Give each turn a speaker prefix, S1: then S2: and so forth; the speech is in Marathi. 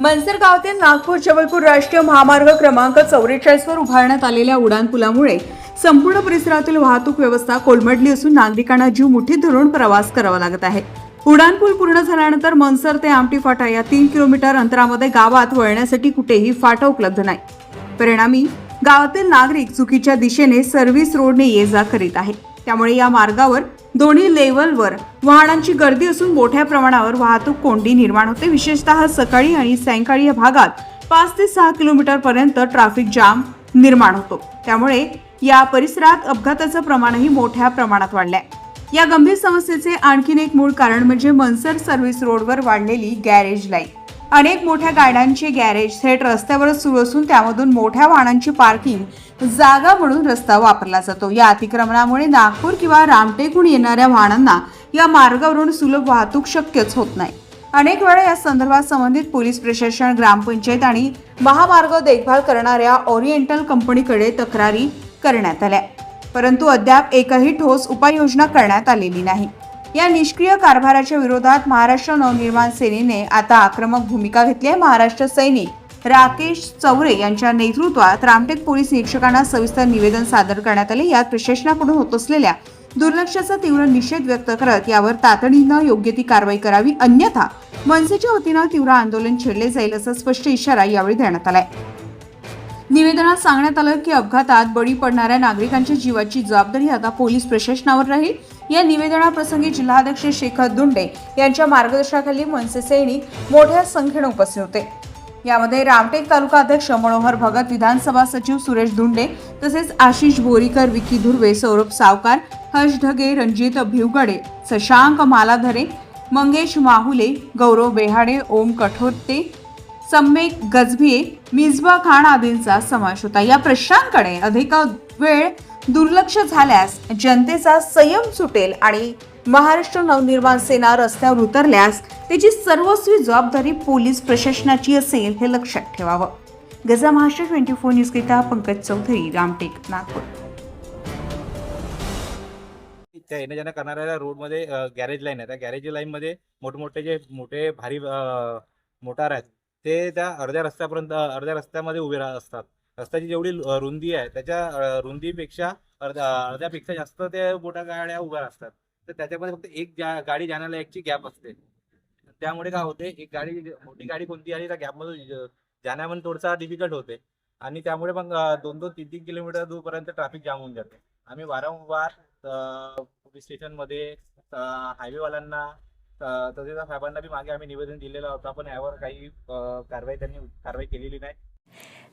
S1: मनसरगाव ते नागपूर जबलपूर राष्ट्रीय महामार्ग क्रमांक चौवेचाळीसवर उभारण्यात आलेल्या उड्डाणपुलामुळे संपूर्ण परिसरातील वाहतूक व्यवस्था कोलमडली असून नागरिकांना जीव मुठीत धरून प्रवास करावा लागत आहे. उडान पूर्ण झाल्यानंतर मनसर ते आमटी फाटा या तीन किलोमीटर अंतरामध्ये गावात वळण्यासाठी कुठेही फाटा उपलब्ध नाही. परिणामी गावातील नागरिक चुकीच्या दिशेने सर्व्हिस रोडने ये जा करीत आहेत. त्यामुळे या मार्गावर दोन्ही लेवलवर वाहनांची गर्दी असून मोठ्या प्रमाणावर वाहतूक कोंडी निर्माण होते. विशेषतः सकाळी आणि सायंकाळी या भागात पाच ते सहा किलोमीटर पर्यंत ट्रॅफिक जाम निर्माण होतो. त्यामुळे या परिसरात अपघाताचं प्रमाणही मोठ्या प्रमाणात वाढलंय. या गंभीर समस्येचे आणखीन एक मूळ कारण म्हणजे मनसर सर्व्हिस रोडवर वाढलेली गॅरेज लाईन अनेक मोठ्या गाड्यांचे गॅरेज थेट रस्त्यावरच सुरू असून त्यामधून मोठ्या वाहनांची पार्किंग जागा म्हणून रस्ता वापरला जातो. या अतिक्रमणामुळे नागपूर किंवा रामटेकहून येणाऱ्या वाहनांना या मार्गावरून सुलभ वाहतूक शक्यच होत नाही. अनेक वेळा या संदर्भात संबंधित पोलीस प्रशासन ग्रामपंचायत आणि महामार्ग देखभाल करणाऱ्या ओरिएंटल कंपनीकडे तक्रारी करण्यात आल्या. परंतु अद्याप एकही ठोस उपाययोजना करण्यात आलेली नाही. या निष्क्रिय कारभाराच्या विरोधात महाराष्ट्र नवनिर्माण सेनेने आता आक्रमक भूमिका घेतली आहे. महाराष्ट्र सैनिक राकेश चौरे यांच्या नेतृत्वात रामटेक पोलीस निरीक्षकांना सविस्तर निवेदन सादर करण्यात आले. यात प्रशासनाकडून होत असलेल्या दुर्लक्षाचा तीव्र निषेध व्यक्त करत यावर तातडीनं योग्य ती कारवाई करावी. अन्यथा मनसेच्या वतीनं तीव्र आंदोलन छेडले जाईल असा स्पष्ट इशारा यावेळी देण्यात आलाय. निवेदनात सांगण्यात आलं की अपघातात बळी पडणाऱ्या नागरिकांच्या जीवाची जबाबदारी आता पोलीस प्रशासनावर राहील. या निवेदनाप्रसंगी जिल्हाध्यक्ष शेखर दुंडे यांच्या मार्गदर्शनाखाली मनसे सैनिक मोठ्या संख्येने उपस्थित होते. यामध्ये रामटेक तालुका अध्यक्ष मनोहर भगत विधानसभा सचिव सुरेश धुंडे तसेच आशिष बोरीकर विकी धुर्वे सौरभ सावकार हर्ष ढगे रणजित भिवगडे शशांक मालाधरे मंगेश माहुले गौरव बेहाडे ओम कठोरते सम्मेक गजभिये मिसबा खान आदींचा समावेश होता. या प्रश्नांकडे अधिक वेळ दुर्लक्ष झाल्यास जनतेचा संयम सुटेल आणि महाराष्ट्र नवनिर्माण सेना रस्त्यावर उतरल्यास त्याची सर्वस्वी जबाबदारी पोलीस प्रशासनाची असेल हे लक्षात ठेवावं. गजा महाराष्ट्र ट्वेंटी फोर न्यूजकरिता पंकज चौधरी रामटेक नागपूर.
S2: त्या येण्या जाण्या करणाऱ्या रोडमध्ये गॅरेज लाईन आहे. त्या गॅरेज लाईनमध्ये मोठमोठे जे मोठे भारी मोटार आहेत ते त्या अर्ध्या रस्त्यापर्यंत अर्ध्या रस्त्यामध्ये उभे राहत असतात. रस्त्याची जेवढी रुंदी आहे त्याच्या रुंदीपेक्षा अर्ध्या अर्ध्यापेक्षा जास्त त्या मोठ्या गाड्या उभ्या असतात. तर त्याच्यामध्ये फक्त एक गाडी जाण्याला एकची गॅप असते. त्यामुळे काय होते एक गाडी मोठी गाडी कोणती आली त्या गॅपमध्ये जाण्यामध्ये थोडासा डिफिकल्ट होते. आणि त्यामुळे मग दोन दोन तीन तीन किलोमीटर दूरपर्यंत ट्रॅफिक जाम होऊन जाते. आम्ही वारंवार पोलीस स्टेशनमध्ये हायवेवाल्यांना तसेच साहेबांना बी मागे आम्ही निवेदन दिलेलं होतं. पण यावर काही कारवाई त्यांनी कारवाई केलेली नाही.